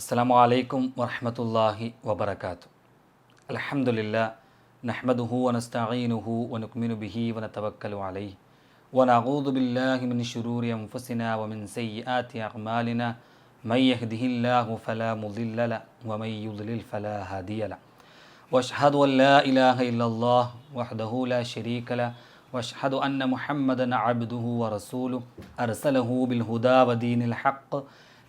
السلام عليكم ورحمة الله وبركاته. الحمد لله نحمده ونستعينه ونؤمن به ونتوكل عليه. ونعوذ بالله من شرور أنفسنا ومن سيئات أعمالنا. من يهده الله فلا مضل له ومن يضلل فلا هادي له. وأشهد أن لا إله إلا الله وحده لا شريك له. وأشهد أن محمدا عبده ورسوله. أرسله بالهدى ودين الحق.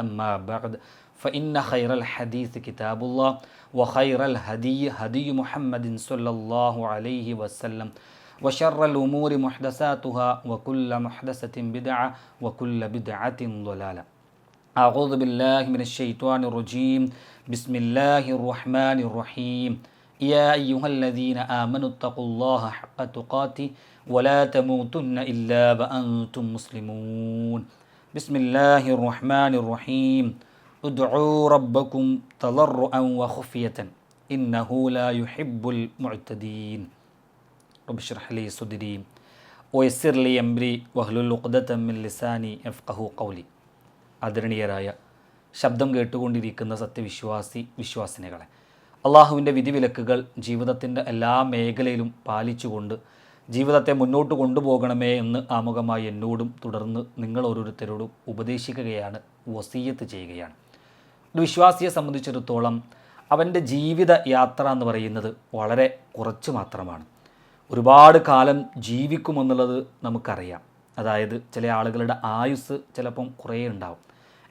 أما بعد فإن خير الحديث كتاب الله وخير الهدي هدي محمد صلى الله عليه وسلم وشر الأمور محدثاتها وكل محدثة بدعة وكل بدعة ضلالة. أعوذ بالله من الشيطان الرجيم. بسم الله الرحمن الرحيم. يا أيها الذين آمنوا اتقوا الله حق تقاته ولا تموتن إلا وأنتم مسلمون. ബിസ്മില്ലാഹി റഹ്മാൻ റഹീം ربكم تضرعا وخفية إنه ഇന്നഹു ലാ യുഹിബ്ബുൽ മുഅ്തദീൻ. اشرح لي صدري ويسر لي ലി അംരി. വഹ്ലുൽ من മിൻ يفقهوا قولي ഖൗലി. ആദരണീയരായ ശബ്ദം കേട്ടുകൊണ്ടിരിക്കുന്ന സത്യവിശ്വാസി വിശ്വാസിനികളെ അള്ളാഹുവിന്റെ വിധിവിലക്കുകൾ ജീവിതത്തിന്റെ എല്ലാ മേഖലയിലും പാലിച്ചുകൊണ്ട് ജീവിതത്തെ മുന്നോട്ട് കൊണ്ടുപോകണമേ എന്ന് ആമുഖമായി എന്നോടും തുടർന്ന് നിങ്ങൾ ഓരോരുത്തരോടും ഉപദേശിക്കുകയാണ് വസീയത്ത് ചെയ്യുകയാണ്. ഒരു വിശ്വാസിയെ സംബന്ധിച്ചിടത്തോളം അവന്റെ ജീവിത യാത്ര എന്ന് പറയുന്നത് വളരെ കുറച്ച് മാത്രമാണ്. ഒരുപാട് കാലം ജീവിക്കുമെന്നുള്ളത് നമുക്കറിയാം. അതായത് ചില ആളുകളുടെ ആയുസ് ചിലപ്പം കുറേ ഉണ്ടാവും.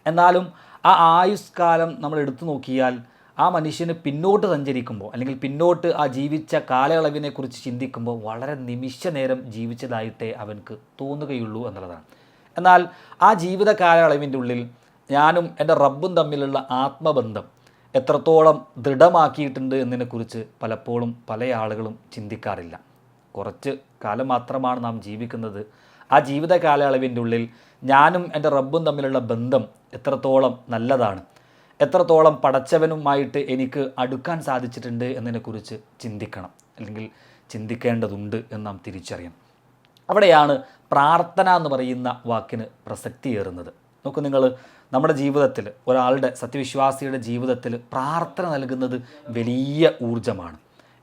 എന്നാലും ആ ആയുസ് കാലം നമ്മൾ എടുത്തു നോക്കിയാൽ ആ മനുഷ്യന് പിന്നോട്ട് സഞ്ചരിക്കുമ്പോൾ അല്ലെങ്കിൽ പിന്നോട്ട് ആ ജീവിച്ച കാലയളവിനെക്കുറിച്ച് ചിന്തിക്കുമ്പോൾ വളരെ നിമിഷ നേരം ജീവിച്ചതായിട്ടേ അവൻക്ക് തോന്നുകയുള്ളൂ എന്നുള്ളതാണ്. എന്നാൽ ആ ജീവിത കാലയളവിന്റെ ഉള്ളിൽ ഞാനും എന്റെ റബ്ബും തമ്മിലുള്ള ആത്മബന്ധം എത്രത്തോളം ദൃഢമാക്കിയിട്ടുണ്ട് എന്നതിനെക്കുറിച്ച് പലപ്പോഴും പല ആളുകളും ചിന്തിക്കാറില്ല. കുറച്ച് കാലം മാത്രമാണ് നാം ജീവിക്കുന്നത്. ആ ജീവിത കാലയളവിന്റെ ഉള്ളിൽ ഞാനും എന്റെ റബ്ബും തമ്മിലുള്ള ബന്ധം എത്രത്തോളം നല്ലതാണ്. എത്രത്തോളം പടച്ചവനുമായിട്ട് എനിക്ക് അടുക്കാൻ സാധിച്ചിട്ടുണ്ട് എന്നതിനെക്കുറിച്ച് ചിന്തിക്കണം. അല്ലെങ്കിൽ ചിന്തിക്കേണ്ടതുണ്ട് എന്ന് നാം തിരിച്ചറിയണം. അവിടെയാണ് പ്രാർത്ഥന എന്ന് പറയുന്ന വാക്കിന് പ്രസക്തിയേറുന്നത്. നോക്കൂ നിങ്ങൾ നമ്മുടെ ജീവിതത്തിൽ ഒരാളുടെ സത്യവിശ്വാസിയുടെ ജീവിതത്തിൽ പ്രാർത്ഥന നൽകുന്നത് വലിയ ഊർജമാണ്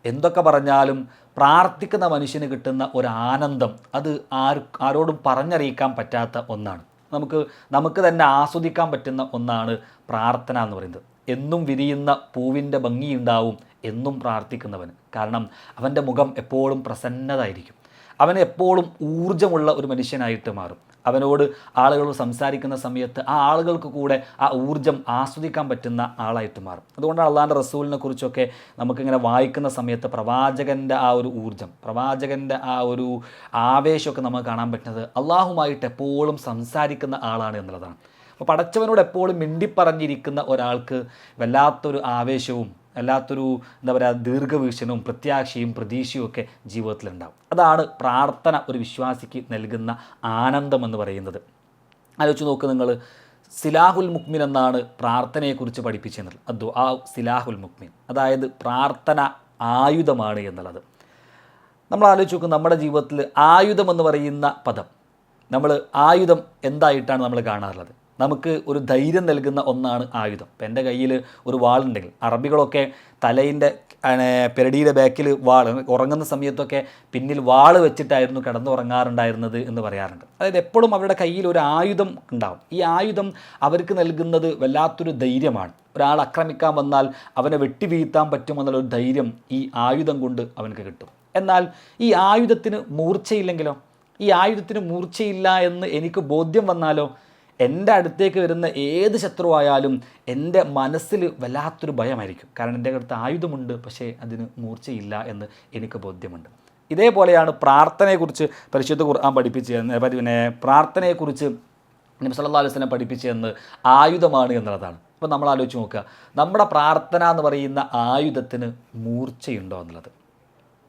എന്തൊക്കെ പറഞ്ഞാലും പ്രാർത്ഥിക്കുന്ന മനുഷ്യന് കിട്ടുന്ന ഒരു ആനന്ദം അത് ആർ ആരോടും പറഞ്ഞറിയിക്കാൻ പറ്റാത്ത ഒന്നാണ്. നമുക്ക് നമുക്ക് തന്നെ ആസ്വദിക്കാൻ പറ്റുന്ന ഒന്നാണ് പ്രാർത്ഥന എന്ന് പറയുന്നത്. എന്നും വിരിയുന്ന പൂവിന്റെ ഭംഗിയുണ്ടാവും എന്നും പ്രാർത്ഥിക്കുന്നവൻ. കാരണം അവന്റെ മുഖം എപ്പോഴും പ്രസന്നതായിരിക്കും. അവൻ എപ്പോഴും ഊർജമുള്ള ഒരു മനുഷ്യനായിട്ട് മാറും. അവനോട് ആളുകൾ സംസാരിക്കുന്ന സമയത്ത് ആ ആളുകൾക്ക് കൂടെ ആ ഊർജം ആസ്വദിക്കാൻ പറ്റുന്ന ആളായിട്ട് മാറും. അതുകൊണ്ടാണ് അള്ളാഹാന്റെ റസൂലിനെ കുറിച്ചൊക്കെ നമുക്കിങ്ങനെ വായിക്കുന്ന സമയത്ത് പ്രവാചകന്റെ ആ ഒരു ഊർജം പ്രവാചകന്റെ ആ ഒരു ആവേശമൊക്കെ നമുക്ക് കാണാൻ പറ്റുന്നത് അള്ളാഹുമായിട്ട് എപ്പോഴും സംസാരിക്കുന്ന ആളാണ് എന്നുള്ളതാണ്. അപ്പോൾ പടച്ചവനോട് എപ്പോഴും മിണ്ടിപ്പറഞ്ഞിരിക്കുന്ന ഒരാൾക്ക് വല്ലാത്തൊരു ആവേശവും വല്ലാത്തൊരു എന്താ പറയുക ദീർഘവീക്ഷണവും പ്രത്യാശയും പ്രതീക്ഷയും ഒക്കെ ജീവിതത്തിലുണ്ടാവും. അതാണ് പ്രാർത്ഥന ഒരു വിശ്വാസിക്ക് നൽകുന്ന ആനന്ദം എന്ന് പറയുന്നത്. ആലോചിച്ച് നോക്ക് നിങ്ങൾ സിലാഹുൽ മുക്മിൻ എന്നാണ് പ്രാർത്ഥനയെക്കുറിച്ച് പഠിപ്പിച്ചത് അദ്ദു ആ സിലാഹുൽ മുക്മിൻ. അതായത് പ്രാർത്ഥന ആയുധമാണ് എന്നുള്ളത്. നമ്മൾ ആലോചിച്ച് നോക്കും നമ്മുടെ ജീവിതത്തിൽ ആയുധം എന്ന് പറയുന്ന പദം. നമ്മൾ ആയുധം എന്തായിട്ടാണ് നമ്മൾ കാണാറുള്ളത്? നമുക്ക് ഒരു ധൈര്യം നൽകുന്ന ഒന്നാണ് ആയുധം. ഇപ്പം എന്റെ കയ്യിൽ ഒരു വാളുണ്ടെങ്കിൽ അറബികളൊക്കെ തലയിന്റെ പെരടിയുടെ ബാക്കിൽ വാൾ ഉറങ്ങുന്ന സമയത്തൊക്കെ പിന്നിൽ വാൾ വെച്ചിട്ടായിരുന്നു കിടന്നുറങ്ങാറുണ്ടായിരുന്നത് എന്ന് പറയാറുണ്ട്. അതായത് എപ്പോഴും അവരുടെ കയ്യിൽ ഒരു ആയുധം ഉണ്ടാവും. ഈ ആയുധം അവർക്ക് നൽകുന്നത് വല്ലാത്തൊരു ധൈര്യമാണ്. ഒരാൾ ആക്രമിക്കാൻ വന്നാൽ അവനെ വെട്ടി വീഴ്ത്താൻ പറ്റുമെന്നുള്ളൊരു ധൈര്യം ഈ ആയുധം കൊണ്ട് അവനക്ക് കിട്ടും. എന്നാൽ ഈ ആയുധത്തിന് മൂർച്ചയില്ലെങ്കിലോ? ഈ ആയുധത്തിന് മൂർച്ചയില്ല എന്ന് എനിക്ക് ബോധ്യം വന്നാലോ? എന്റെ അടുത്തേക്ക് വരുന്ന ഏത് ശത്രുവായാലും എന്റെ മനസ്സിൽ വല്ലാത്തൊരു ഭയമായിരിക്കും. കാരണം എന്റെ അടുത്ത് ആയുധമുണ്ട് പക്ഷേ അതിന് മൂർച്ചയില്ല എന്ന് എനിക്ക് ബോധ്യമുണ്ട്. ഇതേപോലെയാണ് പ്രാർത്ഥനയെക്കുറിച്ച് പരിശുദ്ധ ഖുർആൻ പഠിപ്പിച്ച് പിന്നെ പ്രാർത്ഥനയെക്കുറിച്ച് നബി സല്ലല്ലാഹു അലൈഹി വസല്ലം പഠിപ്പിച്ചതെന്ന് ആയുധമാണ് എന്നുള്ളതാണ്. അപ്പോൾ നമ്മൾ ആലോചിച്ച് നോക്കുക നമ്മുടെ പ്രാർത്ഥന എന്ന് പറയുന്ന ആയുധത്തിന് മൂർച്ചയുണ്ടോ എന്നുള്ളത്?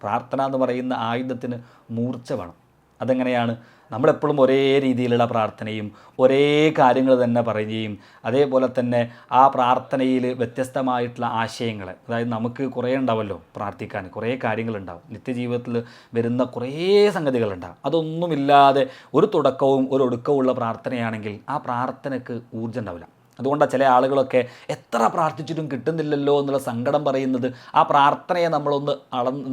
പ്രാർത്ഥന എന്ന് പറയുന്ന ആയുധത്തിന് മൂർച്ച വേണം. അതെങ്ങനെയാണ്? നമ്മളെപ്പോഴും ഒരേ രീതിയിലുള്ള പ്രാർത്ഥനയും ഒരേ കാര്യങ്ങൾ തന്നെ പറയുകയും അതേപോലെ തന്നെ ആ പ്രാർത്ഥനയിൽ വ്യത്യസ്തമായിട്ടുള്ള ആശയങ്ങൾ അതായത് നമുക്ക് കുറേ ഉണ്ടാവല്ലോ പ്രാർത്ഥിക്കാൻ കുറേ കാര്യങ്ങളുണ്ടാവും. നിത്യജീവിതത്തിൽ വരുന്ന കുറേ സംഗതികളുണ്ടാവും. അതൊന്നുമില്ലാതെ ഒരു തുടക്കവും ഒരു ഒടുക്കവും ഉള്ള പ്രാർത്ഥനയാണെങ്കിൽ ആ പ്രാർത്ഥനയ്ക്ക് ഊർജം ഉണ്ടാവില്ല. അതുകൊണ്ടാണ് ചില ആളുകളൊക്കെ എത്ര പ്രാർത്ഥിച്ചിട്ടും കിട്ടുന്നില്ലല്ലോ എന്നുള്ള സങ്കടം പറയുന്നത്. ആ പ്രാർത്ഥനയെ നമ്മളൊന്ന്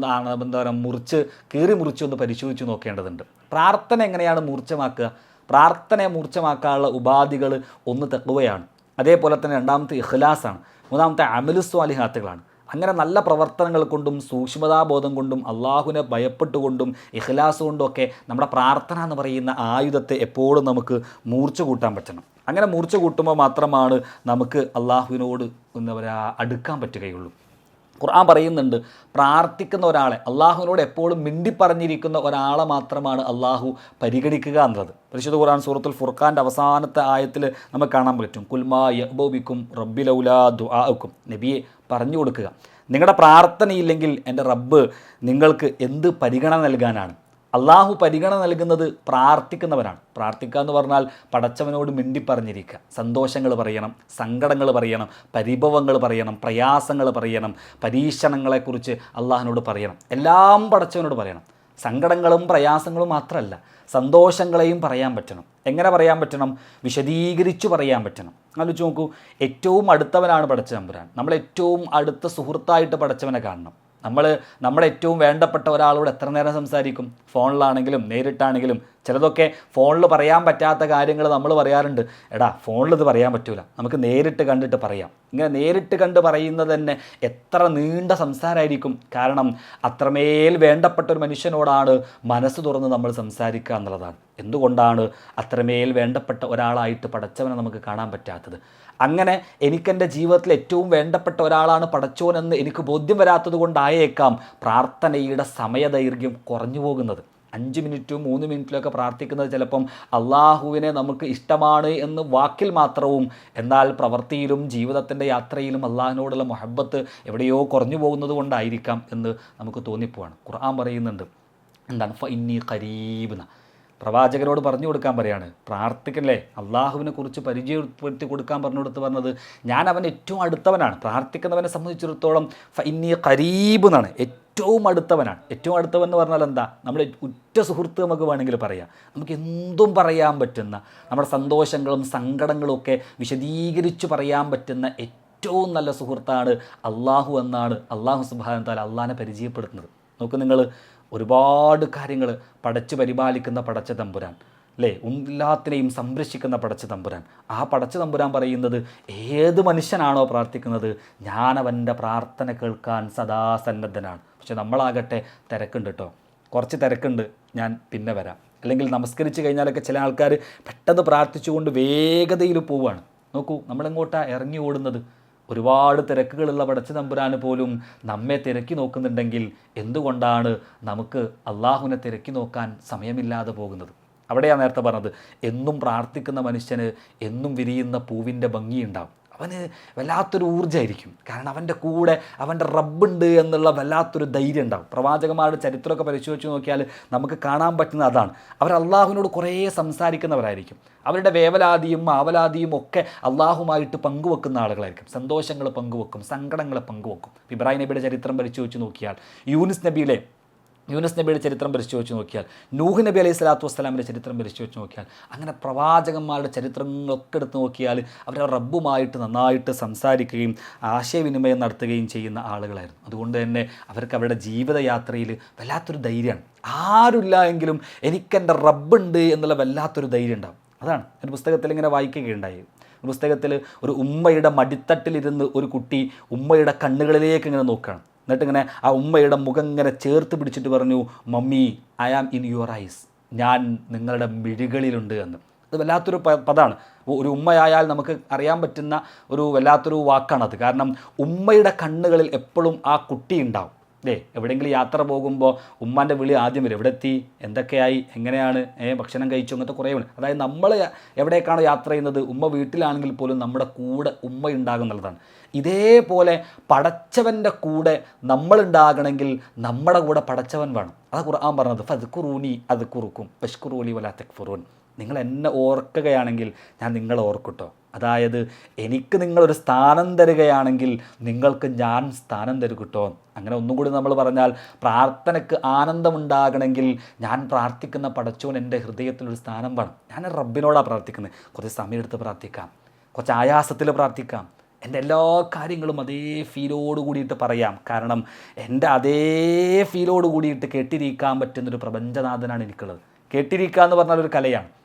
ആ- എന്താ പറയുക മുറിച്ച് കീറി മുറിച്ച് ഒന്ന് പരിശോധിച്ച് നോക്കേണ്ടതുണ്ട്. പ്രാർത്ഥന എങ്ങനെയാണ് മൂർച്ചമാക്കുക പ്രാർത്ഥനയെ മൂർച്ചമാക്കാനുള്ള ഉപാധികൾ ഒന്ന് തെക്കുവയാണ് അതേപോലെ തന്നെ രണ്ടാമത്തെ ഇഖ്ലാസാണ്. മൂന്നാമത്തെ അമലുസ്വാലിഹാത്തുകളാണ് അങ്ങനെ നല്ല പ്രവർത്തനങ്ങൾ കൊണ്ടും സൂക്ഷ്മതാബോധം കൊണ്ടും അള്ളാഹുവിനെ ഭയപ്പെട്ടുകൊണ്ടും ഇഖ്ലാസ് കൊണ്ടും ഒക്കെ നമ്മുടെ പ്രാർത്ഥന എന്ന് പറയുന്ന ആയുധത്തെ എപ്പോഴും നമുക്ക് മൂർച്ച കൂട്ടാൻ പറ്റണം. അങ്ങനെ മൂർച്ച കൂട്ടുമ്പോൾ മാത്രമാണ് നമുക്ക് അള്ളാഹുവിനോട് എന്താ പറയുക അടുക്കാൻ പറ്റുകയുള്ളൂ. ഖുർആൻ പറയുന്നുണ്ട് പ്രാർത്ഥിക്കുന്ന ഒരാളെ അള്ളാഹുവിനോട് എപ്പോഴും മിണ്ടി പറഞ്ഞിരിക്കുന്ന ഒരാളെ മാത്രമാണ് അള്ളാഹു പരിഗണിക്കുക എന്നുള്ളത് പരിശുദ്ധ ഖുർആൻ സൂറത്തുൽ ഫുർഖാന്റെ അവസാനത്തെ ആയത്തിൽ നമുക്ക് കാണാൻ പറ്റും. കുൽമാ യബോബിക്കും റബ്ബിലൗലാ ദുആക്കും നബിയെ പറഞ്ഞു കൊടുക്കുക. നിങ്ങളുടെ പ്രാർത്ഥനയില്ലെങ്കിൽ എന്റെ റബ്ബ് നിങ്ങൾക്ക് എന്ത് പരിഗണന നൽകാനാണ്? അള്ളാഹു പരിഗണന നൽകുന്നത് പ്രാർത്ഥിക്കുന്നവരാണ്. പ്രാർത്ഥിക്കുക എന്ന് പറഞ്ഞാൽ പടച്ചവനോട് മിണ്ടിപ്പറഞ്ഞിരിക്കുക. സന്തോഷങ്ങൾ പറയണം സങ്കടങ്ങൾ പറയണം പരിഭവങ്ങൾ പറയണം പ്രയാസങ്ങൾ പറയണം പരീക്ഷണങ്ങളെക്കുറിച്ച് അള്ളാഹിനോട് പറയണം. എല്ലാം പടച്ചവനോട് പറയണം. സങ്കടങ്ങളും പ്രയാസങ്ങളും മാത്രമല്ല സന്തോഷങ്ങളെയും പറയാൻ പറ്റണം. എങ്ങനെ പറയാൻ പറ്റണം? വിശദീകരിച്ചു പറയാൻ പറ്റണം. ആലോചിച്ച് നോക്കൂ ഏറ്റവും അടുത്തവനാണ് പടച്ച നമ്പുരാൻ നമ്മൾ ഏറ്റവും അടുത്ത സുഹൃത്തായിട്ട് പടച്ചവനെ കാണണം. നമ്മൾ നമ്മുടെ ഏറ്റവും വേണ്ടപ്പെട്ട ഒരാളോട് എത്ര നേരം സംസാരിക്കും? ഫോണിലാണെങ്കിലും നേരിട്ടാണെങ്കിലും. ചിലതൊക്കെ ഫോണിൽ പറയാൻ പറ്റാത്ത കാര്യങ്ങൾ നമ്മൾ പറയാറുണ്ട്. എടാ ഫോണിൽ ഇത് പറയാൻ പറ്റൂല. നമുക്ക് നേരിട്ട് കണ്ടിട്ട് പറയാം. ഇങ്ങനെ നേരിട്ട് കണ്ട് പറയുന്നത് തന്നെ എത്ര നീണ്ട സംസാരമായിരിക്കും കാരണം അത്രമേൽ വേണ്ടപ്പെട്ട ഒരു മനുഷ്യനോടാണ് മനസ്സ് തുറന്ന് നമ്മൾ സംസാരിക്കുക എന്നുള്ളതാണ്. എന്തുകൊണ്ടാണ് അത്രമേൽ വേണ്ടപ്പെട്ട ഒരാളായിട്ട് പടച്ചവനെ നമുക്ക് കാണാൻ പറ്റാത്തത്? അങ്ങനെ എനിക്കെന്റെ ജീവിതത്തിൽ ഏറ്റവും വേണ്ടപ്പെട്ട ഒരാളാണ് പടച്ചോൻ എന്ന് എനിക്ക് ബോധ്യം വരാത്തത് കൊണ്ടായേക്കാം പ്രാർത്ഥനയുടെ സമയദൈർഘ്യം കുറഞ്ഞു പോകുന്നത്. അഞ്ച് മിനിറ്റും മൂന്ന് മിനിറ്റിലൊക്കെ പ്രാർത്ഥിക്കുന്നത് ചിലപ്പം അള്ളാഹുവിനെ നമുക്ക് ഇഷ്ടമാണ് എന്ന് വാക്കിൽ മാത്രവും എന്നാൽ പ്രവൃത്തിയിലും ജീവിതത്തിന്റെ യാത്രയിലും അള്ളാഹിനോടുള്ള മൊഹബത്ത് എവിടെയോ കുറഞ്ഞു പോകുന്നത് കൊണ്ടായിരിക്കാം എന്ന് നമുക്ക് തോന്നിപ്പോവാണ്. ഖുർആൻ പറയുന്നുണ്ട് എന്താണ്? ഫ ഇന്നി കരീബെന്ന പ്രവാചകരോട് പറഞ്ഞു കൊടുക്കാൻ പറയാണ്. പ്രാർത്ഥിക്കല്ലേ? അള്ളാഹുവിനെ കുറിച്ച് പരിചയപ്പെടുത്തി കൊടുക്കാൻ പറഞ്ഞു കൊടുത്ത് പറഞ്ഞത് ഞാൻ അവൻ ഏറ്റവും അടുത്തവനാണ്. പ്രാർത്ഥിക്കുന്നവനെ സംബന്ധിച്ചിടത്തോളം ഇനി കരീബ് എന്നാണ്. ഏറ്റവും അടുത്തവനാണ്. ഏറ്റവും അടുത്തവൻ എന്ന് പറഞ്ഞാൽ എന്താ? നമ്മുടെ ഉറ്റ സുഹൃത്ത് നമുക്ക് വേണമെങ്കിൽ പറയാം. നമുക്ക് എന്തും പറയാൻ പറ്റുന്ന നമ്മുടെ സന്തോഷങ്ങളും സങ്കടങ്ങളും ഒക്കെ വിശദീകരിച്ച് പറയാൻ പറ്റുന്ന ഏറ്റവും നല്ല സുഹൃത്താണ് അള്ളാഹു എന്നാണ് അള്ളാഹു സുബാന താല അള്ളാഹിനെ പരിചയപ്പെടുത്തുന്നത്. നോക്ക് നിങ്ങൾ ഒരുപാട് കാര്യങ്ങൾ പടച്ചു പരിപാലിക്കുന്ന പടച്ച തമ്പുരാൻ അല്ലേ? എല്ലാത്തിനെയും സംരക്ഷിക്കുന്ന പടച്ച തമ്പുരാൻ. ആ പടച്ച തമ്പുരാൻ പറയുന്നത് ഏത് മനുഷ്യനാണോ പ്രാർത്ഥിക്കുന്നത്? ഞാനവന്റെ പ്രാർത്ഥന കേൾക്കാൻ സദാ സന്നദ്ധനാണ്. പക്ഷെ നമ്മളാകട്ടെ തിരക്കുണ്ട് കേട്ടോ കുറച്ച് തിരക്കുണ്ട് ഞാൻ പിന്നെ വരാം. അല്ലെങ്കിൽ നമസ്കരിച്ച് കഴിഞ്ഞാലൊക്കെ ചില ആൾക്കാർ പെട്ടെന്ന് പ്രാർത്ഥിച്ചുകൊണ്ട് വേഗതയിൽ പോവുകയാണ്. നോക്കൂ നമ്മളെങ്ങോട്ടാണ് ഇറങ്ങി ഓടുന്നത്? ഒരുപാട് തിരക്കുകളുള്ള പടച്ച തമ്പുരാന് പോലും നമ്മെ തിരക്കി നോക്കുന്നുണ്ടെങ്കിൽ എന്തുകൊണ്ടാണ് നമുക്ക് അള്ളാഹുവിനെ തിരക്കി നോക്കാൻ സമയമില്ലാതെ പോകുന്നത്? അവിടെയാണ് നേരത്തെ പറഞ്ഞത് എന്നും പ്രാർത്ഥിക്കുന്ന മനുഷ്യന് എന്നും വിരിയുന്ന പൂവിന്റെ ഭംഗിയുണ്ടാവും. അവന് വല്ലാത്തൊരു ഊർജമായിരിക്കും. കാരണം അവന്റെ കൂടെ അവന്റെ റബ്ബുണ്ട് എന്നുള്ള വല്ലാത്തൊരു ധൈര്യം ഉണ്ടാവും. പ്രവാചകന്മാരുടെ ചരിത്രമൊക്കെ പരിശോധിച്ച് നോക്കിയാൽ നമുക്ക് കാണാൻ പറ്റുന്ന അതാണ്. അവർ അള്ളാഹുവിനോട് കുറേ സംസാരിക്കുന്നവരായിരിക്കും. അവരുടെ വേവലാതിയും ആവലാതിയും ഒക്കെ അള്ളാഹുമായിട്ട് പങ്കുവെക്കുന്ന ആളുകളായിരിക്കും. സന്തോഷങ്ങൾ പങ്കുവെക്കും സങ്കടങ്ങൾ പങ്കുവെക്കും. ഇബ്രാഹിം നബിയുടെ ചരിത്രം പരിശോധിച്ച് നോക്കിയാൽ യൂനിസ് നബിയിലെ യൂനസ് നബിയുടെ ചരിത്രം പരിശോധിച്ച് വെച്ച് നോക്കിയാൽ നൂഹ് നബി അലൈഹി സ്വലാത്തു വസ്സലാമിന്റെ ചരിത്രം പരിശോധിച്ച് വെച്ച് നോക്കിയാൽ അങ്ങനെ പ്രവാചകന്മാരുടെ ചരിത്രങ്ങളൊക്കെ എടുത്ത് നോക്കിയാൽ അവർ റബ്ബുമായിട്ട് നന്നായിട്ട് സംസാരിക്കുകയും ആശയവിനിമയം നടത്തുകയും ചെയ്യുന്ന ആളുകളായിരുന്നു. അതുകൊണ്ട് തന്നെ അവർക്ക് അവരുടെ ജീവിതയാത്രയിൽ വല്ലാത്തൊരു ധൈര്യമാണ്. ആരുമില്ല എങ്കിലും എനിക്കെന്റെ റബ്ബുണ്ട് എന്നുള്ള വല്ലാത്തൊരു ധൈര്യം ഉണ്ടാവും. അതാണ്. ഒരു പുസ്തകത്തിൽ ഇങ്ങനെ വായിക്കുകയുണ്ടായി. പുസ്തകത്തിൽ ഒരു ഉമ്മയുടെ മടിത്തട്ടിലിരുന്ന് ഒരു കുട്ടി ഉമ്മയുടെ കണ്ണുകളിലേക്ക് ഇങ്ങനെ നോക്കുകയാണ്. എന്നിട്ട് ഇങ്ങനെ ആ ഉമ്മയുടെ മുഖം ഇങ്ങനെ ചേർത്ത് പിടിച്ചിട്ട് പറഞ്ഞു mummy I am in your eyes ഞാൻ നിങ്ങളുടെ മിഴികളിലുണ്ട് എന്ന്. അത് വല്ലാത്തൊരു പദമാണ് ഒരു ഉമ്മയായാൽ നമുക്ക് അറിയാൻ പറ്റുന്ന ഒരു വല്ലാത്തൊരു വാക്കാണത്. കാരണം ഉമ്മയുടെ കണ്ണുകളിൽ എപ്പോഴും ആ കുട്ടി ഉണ്ടാവും. അല്ലേ എവിടെയെങ്കിലും യാത്ര പോകുമ്പോൾ ഉമ്മാന്റെ വിളി ആദ്യം വരും. എവിടെ എത്തി എന്തൊക്കെയായി? എങ്ങനെയാണ്? ഏ ഭക്ഷണം കഴിച്ചു? അങ്ങനത്തെ കുറേ വേണം അതായത് നമ്മൾ എവിടേക്കാണോ യാത്ര ചെയ്യുന്നത്? ഉമ്മ വീട്ടിലാണെങ്കിൽ പോലും നമ്മുടെ കൂടെ ഉമ്മ ഉണ്ടാകും എന്നുള്ളതാണ്. ഇതേപോലെ പടച്ചവന്റെ കൂടെ നമ്മളുണ്ടാകണമെങ്കിൽ നമ്മുടെ കൂടെ പടച്ചവൻ വേണം. അത് ഖുർആൻ പറഞ്ഞത് ഫത് കുറൂനി അത് കുറുക്കും പഷ്കുറൂലി വലാ തെക്ഫുറൂൻ. നിങ്ങൾ എന്നെ ഓർക്കുകയാണെങ്കിൽ ഞാൻ നിങ്ങളെ ഓർക്കട്ടോ അതായത് എനിക്ക് നിങ്ങളൊരു സ്ഥാനം തരികയാണെങ്കിൽ നിങ്ങൾക്ക് ഞാൻ സ്ഥാനം തരുകട്ടോ അങ്ങനെ ഒന്നും കൂടി നമ്മൾ പറഞ്ഞാൽ പ്രാർത്ഥനയ്ക്ക് ആനന്ദമുണ്ടാകണമെങ്കിൽ ഞാൻ പ്രാർത്ഥിക്കുന്ന പടച്ചോൻ എന്റെ ഹൃദയത്തിലൊരു സ്ഥാനം വേണം. ഞാൻ റബ്ബിനോടാണ് പ്രാർത്ഥിക്കുന്നത്. കുറച്ച് സമയമെടുത്ത് പ്രാർത്ഥിക്കാം. കുറച്ച് ആയാസത്തിൽ പ്രാർത്ഥിക്കാം. എന്റെ എല്ലാ കാര്യങ്ങളും അതേ ഫീലോട് കൂടിയിട്ട് പറയാം. കാരണം എന്റെ അതേ ഫീലോട് കൂടിയിട്ട് കേട്ടിരിക്കാൻ പറ്റുന്നൊരു പ്രപഞ്ചനാഥനാണ് എനിക്കുള്ളത്. കേട്ടിരിക്കുക എന്ന് പറഞ്ഞാൽ ഒരു കലയാണ്.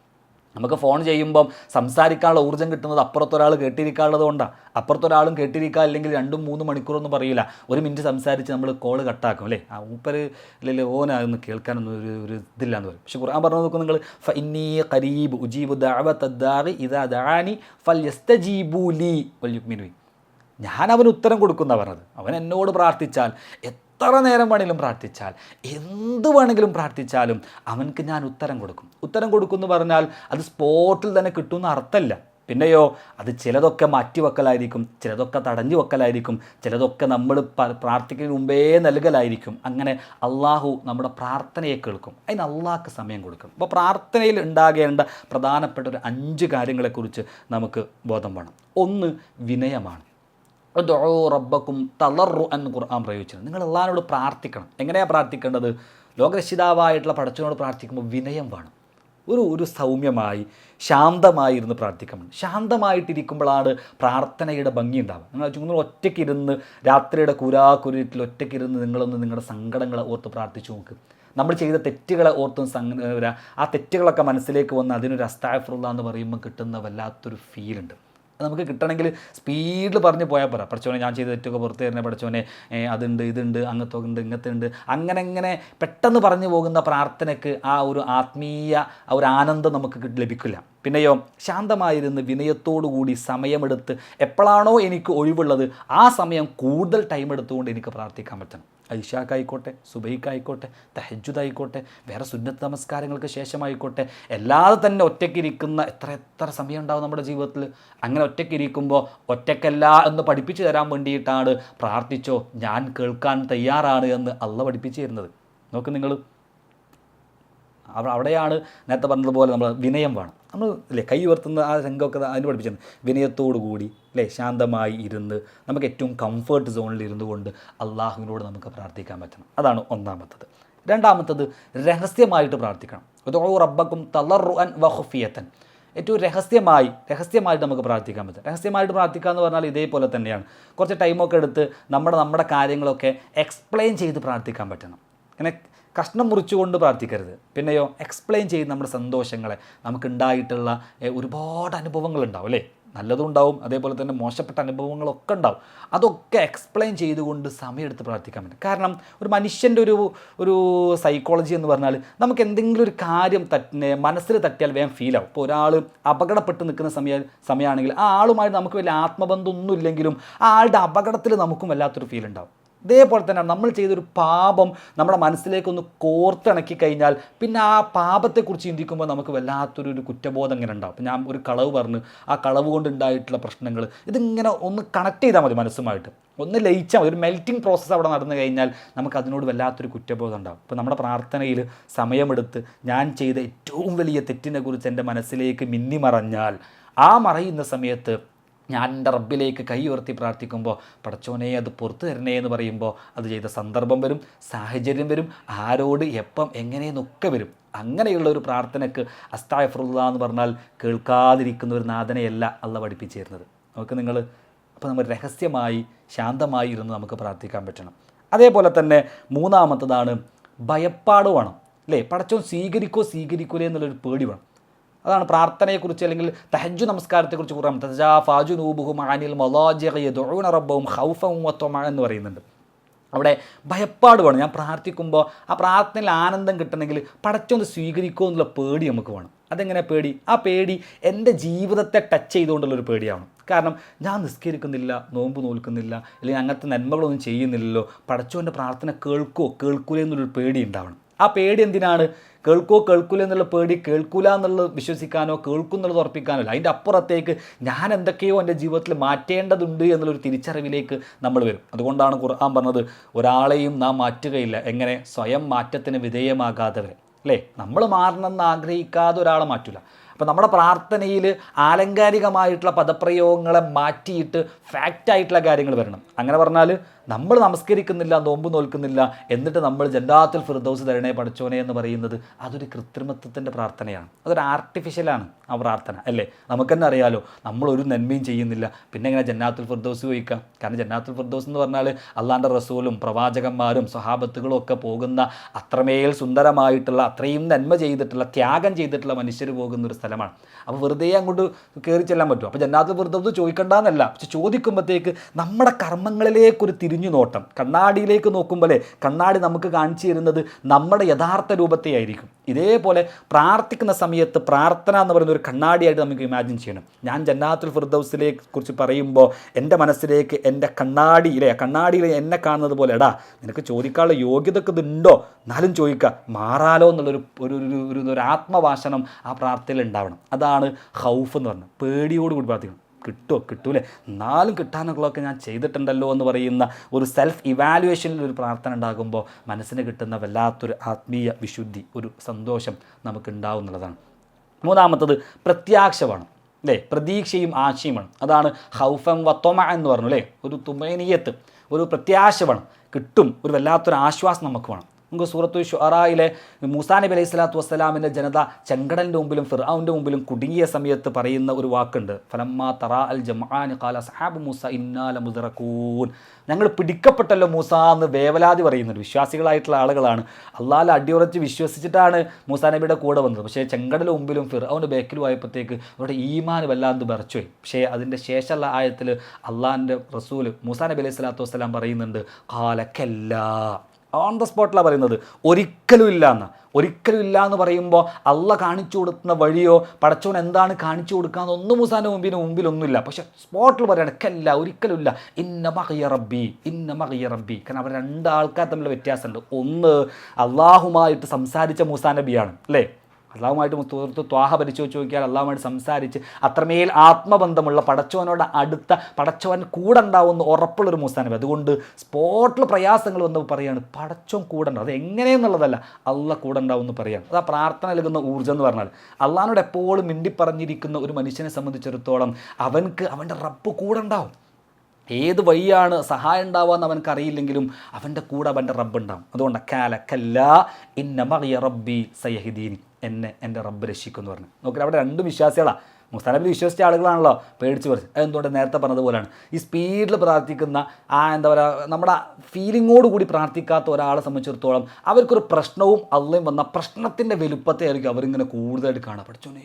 നമുക്ക് ഫോൺ ചെയ്യുമ്പം സംസാരിക്കാനുള്ള ഊർജം കിട്ടുന്നത് അപ്പുറത്തൊരാൾ കേട്ടിരിക്കാനുള്ളത് കൊണ്ടാണ് അപ്പുറത്തൊരാളും കേട്ടിരിക്കുക അല്ലെങ്കിൽ രണ്ടും മൂന്ന് മണിക്കൂറൊന്നും പറയില്ല ഒരു മിനിറ്റ് സംസാരിച്ച് നമ്മൾ കോൾ കട്ടാക്കും അല്ലേ? ആ മൂപ്പര് അല്ലെങ്കിൽ ഓന അതൊന്ന് കേൾക്കാനൊന്നും ഒരു ഒരു ഇതില്ലാന്ന് പറയും. പക്ഷെ ഖുർആൻ പറഞ്ഞു നോക്കും നിങ്ങൾ ഫഇന്നീ കരീബ് ഉജീബു വൽയുക്മിനു ബി. ഞാൻ അവന് ഉത്തരം കൊടുക്കുന്ന പറഞ്ഞത് അവൻ എന്നോട് പ്രാർത്ഥിച്ചാൽ എത്ര നേരം വേണമെങ്കിലും പ്രാർത്ഥിച്ചാൽ എന്ത് വേണമെങ്കിലും പ്രാർത്ഥിച്ചാലും അവനക്ക് ഞാൻ ഉത്തരം കൊടുക്കും. ഉത്തരം കൊടുക്കും എന്ന് പറഞ്ഞാൽ അത് സ്പോട്ടിൽ തന്നെ കിട്ടുമെന്ന് അർത്ഥമല്ല. പിന്നെയോ അത് ചിലതൊക്കെ മാറ്റി വെക്കലായിരിക്കും ചിലതൊക്കെ തടഞ്ഞു വെക്കലായിരിക്കും ചിലതൊക്കെ നമ്മൾ പ്രാർത്ഥിക്കുന്ന പ്രാർത്ഥിക്കുന്നതിന് മുമ്പേ നൽകലായിരിക്കും. അങ്ങനെ അള്ളാഹു നമ്മുടെ പ്രാർത്ഥനയെ കേൾക്കും. അതിന് അള്ളാഹ്ക്ക് സമയം കൊടുക്കും. അപ്പോൾ പ്രാർത്ഥനയിൽ ഉണ്ടാകേണ്ട പ്രധാനപ്പെട്ട ഒരു അഞ്ച് കാര്യങ്ങളെക്കുറിച്ച് നമുക്ക് ബോധം വേണം. ഒന്ന് വിനയമാണ്. റബ്ബക്കും തളറു എന്ന് ഖുർആൻ പ്രയോഗിച്ചിരുന്നു. നിങ്ങൾ അള്ളഹാനോട് പ്രാർത്ഥിക്കണം. എങ്ങനെയാണ് പ്രാർത്ഥിക്കേണ്ടത്? ലോകരക്ഷിതാവായിട്ടുള്ള പടച്ചവനോട് പ്രാർത്ഥിക്കുമ്പോൾ വിനയം വേണം. ഒരു ഒരു സൗമ്യമായി ശാന്തമായി ഇരുന്ന് പ്രാർത്ഥിക്കണം ശാന്തമായിട്ടിരിക്കുമ്പോഴാണ് പ്രാർത്ഥനയുടെ ഭംഗി ഉണ്ടാവുക. നിങ്ങൾ നിങ്ങൾ ഒറ്റയ്ക്കിരുന്ന് രാത്രിയുടെ കുരാക്കുരുട്ടിൽ ഒറ്റയ്ക്കിരുന്ന് നിങ്ങളൊന്ന് നിങ്ങളുടെ സങ്കടങ്ങളെ ഓർത്ത് പ്രാർത്ഥിച്ചു നോക്ക്. നമ്മൾ ചെയ്ത തെറ്റുകളെ ഓർത്തും സംഗ ആ തെറ്റുകളൊക്കെ മനസ്സിലേക്ക് വന്ന് അതിനൊരു അസ്താഫുള്ള എന്ന് പറയുമ്പോൾ കിട്ടുന്ന വല്ലാത്തൊരു ഫീലുണ്ട് നമുക്ക് കിട്ടണമെങ്കിൽ സ്പീഡിൽ പറഞ്ഞ് പോയാൽ പോരാ. പഠിച്ചോനെ ഞാൻ ചെയ്ത തെറ്റൊക്കെ പുറത്ത് തരുന്ന പഠിച്ചോനെ അതുണ്ട് ഇതുണ്ട് അങ്ങനത്തെ ഉണ്ട് ഇങ്ങനത്തെ ഉണ്ട്. അങ്ങനെ അങ്ങനെ പെട്ടെന്ന് പറഞ്ഞു പോകുന്ന പ്രാർത്ഥനയ്ക്ക് ആ ഒരു ആത്മീയ ആ ഒരു ആനന്ദം നമുക്ക് ലഭിക്കില്ല. പിന്നെയോ ശാന്തമായിരുന്ന് വിനയത്തോടു കൂടി സമയമെടുത്ത് എപ്പോഴാണോ എനിക്ക് ഒഴിവുള്ളത് ആ സമയം കൂടുതൽ ടൈം എടുത്തുകൊണ്ട് എനിക്ക് പ്രാർത്ഥിക്കാൻ പറ്റണം. ഐഷാക്കായിക്കോട്ടെ സുബൈക്കായിക്കോട്ടെ തഹജുദായിക്കോട്ടെ വേറെ സുന്നത്ത് നമസ്കാരങ്ങൾക്ക് ശേഷമായിക്കോട്ടെ അല്ലാതെ തന്നെ ഒറ്റയ്ക്കിരിക്കുന്ന എത്ര എത്ര സമയം ഉണ്ടാവും നമ്മുടെ ജീവിതത്തിൽ? അങ്ങനെ ഒറ്റയ്ക്കിരിക്കുമ്പോൾ ഒറ്റയ്ക്കല്ല എന്ന് പഠിപ്പിച്ചു തരാൻ വേണ്ടിയിട്ടാണ് പ്രാർത്ഥിച്ചോ ഞാൻ കേൾക്കാൻ തയ്യാറാണ് എന്ന് അള്ള പഠിപ്പിച്ചു തരുന്നത് നോക്ക് നിങ്ങൾ. അവിടെയാണ് നേരത്തെ പറഞ്ഞതുപോലെ നമ്മൾ വിനയം വേണം. നമ്മൾ അല്ലേ കൈ ഉയർത്തുന്ന ആ രംഗമൊക്കെ അതിന് പഠിപ്പിച്ചത് വിനയത്തോടു കൂടി അല്ലേ ശാന്തമായി ഇരുന്ന് നമുക്ക് ഏറ്റവും കംഫർട്ട് സോണിൽ ഇരുന്നു കൊണ്ട് അള്ളാഹുവിനോട് നമുക്ക് പ്രാർത്ഥിക്കാൻ പറ്റണം. അതാണ് ഒന്നാമത്തത്. രണ്ടാമത്തത് രഹസ്യമായിട്ട് പ്രാർത്ഥിക്കണം. റബ്ബക്കും തളറു അൻ വഹുഫിയത്തൻ ഏറ്റവും രഹസ്യമായി രഹസ്യമായിട്ട് നമുക്ക് പ്രാർത്ഥിക്കാൻ പറ്റും. രഹസ്യമായിട്ട് പ്രാർത്ഥിക്കുക എന്ന് പറഞ്ഞാൽ ഇതേപോലെ തന്നെയാണ്. കുറച്ച് ടൈമൊക്കെ എടുത്ത് നമ്മുടെ നമ്മുടെ കാര്യങ്ങളൊക്കെ എക്സ്പ്ലെയിൻ ചെയ്ത് പ്രാർത്ഥിക്കാൻ പറ്റണം. അങ്ങനെ കഷ്ണം മുറിച്ചുകൊണ്ട് പ്രാർത്ഥിക്കരുത്. പിന്നെയോ എക്സ്പ്ലെയിൻ ചെയ്ത് നമ്മുടെ സന്തോഷങ്ങളെ. നമുക്കുണ്ടായിട്ടുള്ള ഒരുപാട് അനുഭവങ്ങളുണ്ടാവും അല്ലേ? നല്ലതും ഉണ്ടാവും അതേപോലെ തന്നെ മോശപ്പെട്ട അനുഭവങ്ങളൊക്കെ ഉണ്ടാവും. അതൊക്കെ എക്സ്പ്ലെയിൻ ചെയ്തുകൊണ്ട് സമയമെടുത്ത് പ്രാർത്ഥിക്കാൻ പറ്റും. കാരണം ഒരു മനുഷ്യന്റെ ഒരു ഒരു സൈക്കോളജി എന്ന് പറഞ്ഞാൽ നമുക്ക് എന്തെങ്കിലും ഒരു കാര്യം തട്ടിനെ മനസ്സിൽ തട്ടിയാൽ വേഗം ഫീൽ ആവും. ഇപ്പോൾ ഒരാൾ അപകടപ്പെട്ട് നിൽക്കുന്ന സമയ സമയമാണെങ്കിൽ ആ ആളുമായി നമുക്ക് വലിയ ആത്മബന്ധമൊന്നുമില്ലെങ്കിലും ആ ആളുടെ അപകടത്തിൽ നമുക്കും വല്ലാത്തൊരു ഫീൽ ഉണ്ടാവും. ഇതേപോലെ തന്നെ നമ്മൾ ചെയ്തൊരു പാപം നമ്മുടെ മനസ്സിലേക്കൊന്ന് കോർത്തിണക്കി കഴിഞ്ഞാൽ പിന്നെ ആ പാപത്തെക്കുറിച്ച് ചിന്തിക്കുമ്പോൾ നമുക്ക് വല്ലാത്തൊരു ഒരു കുറ്റബോധം ഇങ്ങനെ ഉണ്ടാവും. ഞാൻ ഒരു കളവ് പറഞ്ഞ് ആ കളവ് കൊണ്ടുണ്ടായിട്ടുള്ള പ്രശ്നങ്ങൾ ഇതിങ്ങനെ ഒന്ന് കണക്ട് ചെയ്താൽ മതി മനസ്സുമായിട്ട്. ഒന്ന് ലയിച്ചാൽ മതി. ഒരു മെൽറ്റിംഗ് പ്രോസസ്സ് അവിടെ നടന്നു കഴിഞ്ഞാൽ നമുക്ക് അതിനോട് വല്ലാത്തൊരു കുറ്റബോധം ഉണ്ടാകും ഇപ്പോൾ നമ്മുടെ പ്രാർത്ഥനയിൽ സമയമെടുത്ത് ഞാൻ ചെയ്ത ഏറ്റവും വലിയ തെറ്റിനെക്കുറിച്ച് എന്റെ മനസ്സിലേക്ക് മിന്നിമറഞ്ഞാൽ ആ മറയുന്ന സമയത്ത് ഞാൻ എന്റെ റബ്ബിലേക്ക് കൈ ഉയർത്തി പ്രാർത്ഥിക്കുമ്പോൾ പടച്ചോനെ അത് പുറത്തു തരണേ എന്ന് പറയുമ്പോൾ അത് ചെയ്ത സന്ദർഭം വരും സാഹചര്യം വരും ആരോട് എപ്പം എങ്ങനെയെന്നൊക്കെ വരും. അങ്ങനെയുള്ള ഒരു പ്രാർത്ഥനയ്ക്ക് അസ്താഫറുള്ള എന്ന് പറഞ്ഞാൽ കേൾക്കാതിരിക്കുന്ന ഒരു നാഥനെയല്ല അല്ല പഠിപ്പിച്ചിരുന്നത്. നമുക്ക് നിങ്ങൾ അപ്പോൾ നമ്മൾ രഹസ്യമായി ശാന്തമായി ഇരുന്ന് നമുക്ക് പ്രാർത്ഥിക്കാൻ പറ്റണം. അതേപോലെ തന്നെ മൂന്നാമത്തതാണ് ഭയപ്പാട് വേണം. അല്ലേ? പടച്ചോൻ സ്വീകരിക്കോ സ്വീകരിക്കൂലേ എന്നുള്ളൊരു പേടി വേണം. അതാണ് പ്രാർത്ഥനയെക്കുറിച്ച് അല്ലെങ്കിൽ തഹജു നമസ്കാരത്തെക്കുറിച്ച് ഖുറാൻ തജാ ഫാജു നൂബുഹും അനിൽ മൊലാജിയ റബ്ബവും ഹൗഫവും വത്വമ എന്ന് പറയുന്നുണ്ട്. അവിടെ ഭയപ്പാട് വേണം ഞാൻ പ്രാർത്ഥിക്കുമ്പോൾ ആ പ്രാർത്ഥനയിൽ ആനന്ദം കിട്ടണമെങ്കിൽ പടച്ചൊന്ന് സ്വീകരിക്കുമോ എന്നുള്ള പേടി നമുക്ക് വേണം. അതെങ്ങനെ പേടി? ആ പേടി എന്റെ ജീവിതത്തെ ടച്ച് ചെയ്തുകൊണ്ടുള്ള ഒരു പേടിയാണ്. കാരണം ഞാൻ നിസ്കരിക്കുന്നില്ല നോമ്പ് നോൽക്കുന്നില്ല അല്ലെങ്കിൽ അങ്ങനത്തെ നന്മകളൊന്നും ചെയ്യുന്നില്ലല്ലോ. പടച്ചോന്റെ പ്രാർത്ഥന കേൾക്കുമോ കേൾക്കൂലേ എന്നുള്ളൊരു പേടി ഉണ്ടാവണം. ആ പേടി എന്തിനാണ്? കേൾക്കോ കേൾക്കൂല എന്നുള്ള പേടി കേൾക്കൂല എന്നുള്ളത് വിശ്വസിക്കാനോ കേൾക്കുന്നുള്ളത് ഉറപ്പിക്കാനോ അല്ല അതിന്റെ അപ്പുറത്തേക്ക് ഞാൻ എന്തൊക്കെയോ എന്റെ ജീവിതത്തിൽ മാറ്റേണ്ടതുണ്ട് എന്നുള്ളൊരു തിരിച്ചറിവിലേക്ക് നമ്മൾ വരും. അതുകൊണ്ടാണ് ഖുർആൻ പറഞ്ഞത് ഒരാളെയും നാം മാറ്റുകയില്ല. എങ്ങനെ? സ്വയം മാറ്റത്തിന് വിധേയമാകാത്തവരെ. അല്ലേ? നമ്മൾ മാറണമെന്ന് ആഗ്രഹിക്കാതെ ഒരാളെ മാറ്റില്ല അപ്പോൾ നമ്മുടെ പ്രാർത്ഥനയിൽ ആലങ്കാരികമായിട്ടുള്ള പദപ്രയോഗങ്ങളെ മാറ്റിയിട്ട് ഫാക്റ്റായിട്ടുള്ള കാര്യങ്ങൾ വരണം. അങ്ങനെ പറഞ്ഞാൽ നമ്മൾ നമസ്കരിക്കുന്നില്ല നോമ്പ് നോൽക്കുന്നില്ല എന്നിട്ട് നമ്മൾ ജന്നാത്തുൽ ഫിർദൗസ് തരണേ പഠിച്ചോനെ എന്ന് പറയുന്നത് അതൊരു കൃത്രിമത്വത്തിന്റെ പ്രാർത്ഥനയാണ്. അതൊരു ആർട്ടിഫിഷ്യലാണ് ആ പ്രാർത്ഥന അല്ലേ? നമുക്ക് തന്നെ അറിയാലോ നമ്മൾ ഒരു നന്മയും ചെയ്യുന്നില്ല. പിന്നെ എങ്ങനെ ജന്നാത്തുൽ ഫിർദോസ് ചോദിക്കാം? കാരണം ജന്നാത്തുൽ ഫിർദോസ് എന്ന് പറഞ്ഞാൽ അള്ളാന്റെ റസൂലും പ്രവാചകന്മാരും സ്വഹാബത്തുകളും ഒക്കെ പോകുന്ന അത്രമേൽ സുന്ദരമായിട്ടുള്ള അത്രയും നന്മ ചെയ്തിട്ടുള്ള ത്യാഗം ചെയ്തിട്ടുള്ള മനുഷ്യർ പോകുന്ന ഒരു സ്ഥലമാണ്. അപ്പോൾ വെറുതെ അങ്ങോട്ട് കയറി ചെല്ലാൻ പറ്റും അപ്പോൾ ജന്നാത്തുൽ ഫിർദോസ് ചോദിക്കണ്ടെന്നല്ല. പക്ഷെ ചോദിക്കുമ്പോഴത്തേക്ക് നമ്മുടെ കർമ്മങ്ങളിലേക്കൊരു തിരിഞ്ഞു നോട്ടം കണ്ണാടിയിലേക്ക് നോക്കുമ്പോഴേ കണ്ണാടി നമുക്ക് കാണിച്ചു തരുന്നത് നമ്മുടെ യഥാർത്ഥ രൂപത്തെ ആയിരിക്കും ഇതേപോലെ പ്രാർത്ഥിക്കുന്ന സമയത്ത് പ്രാർത്ഥന എന്ന് പറയുന്ന ഒരു കണ്ണാടിയായിട്ട് നമുക്ക് ഇമാജിൻ ചെയ്യണം. ഞാൻ ജന്നാത്തുൽ ഫിർദൗസിനെ കുറിച്ച് പറയുമ്പോൾ എന്റെ മനസ്സിലേക്ക് എന്റെ കണ്ണാടിയിലെ കണ്ണാടിയിൽ എന്നെ കാണുന്നത് പോലെ എടാ നിനക്ക് ചോദിക്കാനുള്ള യോഗ്യതയൊക്കെ ഇതുണ്ടോ എന്നാലും ചോദിക്കുക. മാറാലോ എന്നുള്ളൊരു ഒരു ഒരു ഒരു ആത്മഭാഷണം ആ പ്രാർത്ഥനയിൽ ഉണ്ടാവണം. അതാണ് ഹൗഫ് എന്ന് പറഞ്ഞത്. പേടിയോടുകൂടി പ്രാർത്ഥിക്കണം. കിട്ടുമോ കിട്ടൂലേ. എന്നാലും കിട്ടാനുള്ളതൊക്കെ ഞാൻ ചെയ്തിട്ടുണ്ടല്ലോ എന്ന് പറയുന്ന ഒരു സെൽഫ് ഇവാലുവേഷനിൽ ഒരു പ്രാർത്ഥന ഉണ്ടാകുമ്പോൾ മനസ്സിന് കിട്ടുന്ന വല്ലാത്തൊരു ആത്മീയ വിശുദ്ധി ഒരു സന്തോഷം നമുക്ക് ഉണ്ടാവുന്നുള്ളതാണ് മൂന്നാമത്തത് പ്രത്യാക്ഷമാണ് അല്ലേ? പ്രതീക്ഷയും ആശയമാണ്. അതാണ് ഹൗഫം വത്തൊമ എന്ന് പറഞ്ഞു അല്ലേ? ഒരു തുമേനീയത്ത് ഒരു പ്രത്യാശ വേണം കിട്ടും ഒരു വല്ലാത്തൊരു ആശ്വാസം നമുക്ക് വേണം. നമുക്ക് സൂറത്തു ഷുറായിലെ മൂസാ നബി അലൈഹി സ്വലാത്തു വസ്സലാമിന്റെ ജനത ചെങ്കടലിന്റെ മുമ്പിലും ഫിർആാവിന്റെ മുമ്പിലും കുടുങ്ങിയ സമയത്ത് പറയുന്ന ഒരു വാക്കുണ്ട്. ഫലമ്മ തറ അൽ ജമാൻ കാല സഹാബ് മൂസ ഇന്നാല മുദറക്കൂൻ ഞങ്ങൾ പിടിക്കപ്പെട്ടല്ലോ മൂസ എന്ന് വേവലാതി പറയുന്നുണ്ട്. വിശ്വാസികളായിട്ടുള്ള ആളുകളാണ്. അള്ളാഹ് അടിയുറച്ച് വിശ്വസിച്ചിട്ടാണ് മൂസാ നബിയുടെ കൂടെ വന്നത്. പക്ഷേ ചെങ്കടൽ മുമ്പിലും ഫിർആവിന്റെ ബേക്കിലും ആയപ്പോഴത്തേക്ക് അവരുടെ ഈമാൻ വല്ലാണ്ട് വിറച്ചുപോയി. പക്ഷേ അതിന്റെ ശേഷമുള്ള ആയത്തിൽ അള്ളാഹിന്റെ റസൂൽ മൂസാ നബി അലൈഹി സ്വലാത്തു വസ്സലാം പറയുന്നുണ്ട് കാലക്കല്ല ഓൺ ദ സ്പോട്ടിലാണ് പറയുന്നത്. ഒരിക്കലും ഇല്ല എന്ന്. ഒരിക്കലും ഇല്ല എന്ന് പറയുമ്പോൾ അള്ള കാണിച്ചു കൊടുക്കുന്ന വഴിയോ പടച്ചോൻ എന്താണ് കാണിച്ചു കൊടുക്കാന്ന് ഒന്നും മുസാന്റെ മുമ്പിന് മുമ്പിലൊന്നുമില്ല. പക്ഷെ സ്പോട്ടിൽ പറയാണ് കല്ല ഒരിക്കലും ഇല്ല. ഇന്ന മഹിയ റബ്ബി ഇന്ന മഹിയ റബ്ബി. കാരണം അവർ രണ്ട് ആൾക്കാർ തമ്മിലുള്ള വ്യത്യാസമുണ്ട്. ഒന്ന് അള്ളാഹുമായിട്ട് സംസാരിച്ച മൂസാ നബിയാണ്. അല്ലേ? അള്ളാഹുമായിട്ട് സുഹൃത്ത് ത്വാഹ പരിശോധിച്ച് നോക്കിയാൽ അള്ളാഹുമായിട്ട് സംസാരിച്ച് അത്രമേൽ ആത്മബന്ധമുള്ള പടച്ചവനോട് അടുത്ത പടച്ചവൻ കൂടെ ഉണ്ടാവുമെന്ന് ഉറപ്പുള്ളൊരു മൂസാനബി. അതുകൊണ്ട് സ്പോട്ടിൽ പ്രയാസങ്ങൾ വന്ന് പറയുകയാണ് പടച്ചവൻ കൂടെ ഉണ്ടാവും. അത് എങ്ങനെയെന്നുള്ളതല്ല അള്ള കൂടെ ഉണ്ടാവുമെന്ന് പറയാം അത് ആ പ്രാർത്ഥന നൽകുന്ന ഊർജം എന്ന് പറഞ്ഞാൽ. അള്ളാഹിനോട് എപ്പോഴും മിണ്ടി പറഞ്ഞിരിക്കുന്ന ഒരു മനുഷ്യനെ സംബന്ധിച്ചിടത്തോളം അവൻക്ക് അവന്റെ റബ്ബ് കൂടെ ഉണ്ടാവും. ഏത് വഴിയാണ് സഹായം ഉണ്ടാവുക എന്ന് അവനക്ക് അറിയില്ലെങ്കിലും അവന്റെ കൂടെ അവന്റെ റബ്ബ് ഉണ്ടാവും. അതുകൊണ്ട് കാല കല്ല ഇന്ന റബ്ബി സയഹിദീനി. എന്നെ എന്റെ റബ്ബ് രക്ഷിക്കും എന്ന് പറഞ്ഞു. നോക്കി അവിടെ രണ്ട് വിശ്വാസികളാണ് മുസ്താനബിൽ വിശ്വസിച്ച ആളുകളാണല്ലോ പേടിച്ച് പറിച്ച് അതെന്തുകൊണ്ട് നേരത്തെ പറഞ്ഞതുപോലെയാണ്. ഈ സ്പീഡിൽ പ്രാർത്ഥിക്കുന്ന ആ എന്താ പറയുക നമ്മുടെ ഫീലിങ്ങോട് കൂടി പ്രാർത്ഥിക്കാത്ത ഒരാളെ സംബന്ധിച്ചിടത്തോളം അവർക്കൊരു പ്രശ്നവും അള്ളയും വന്ന പ്രശ്നത്തിന്റെ വലുപ്പത്തെ ആയിരിക്കും അവരിങ്ങനെ കൂടുതലായിട്ട് കാണുക പഠിച്ചോനെ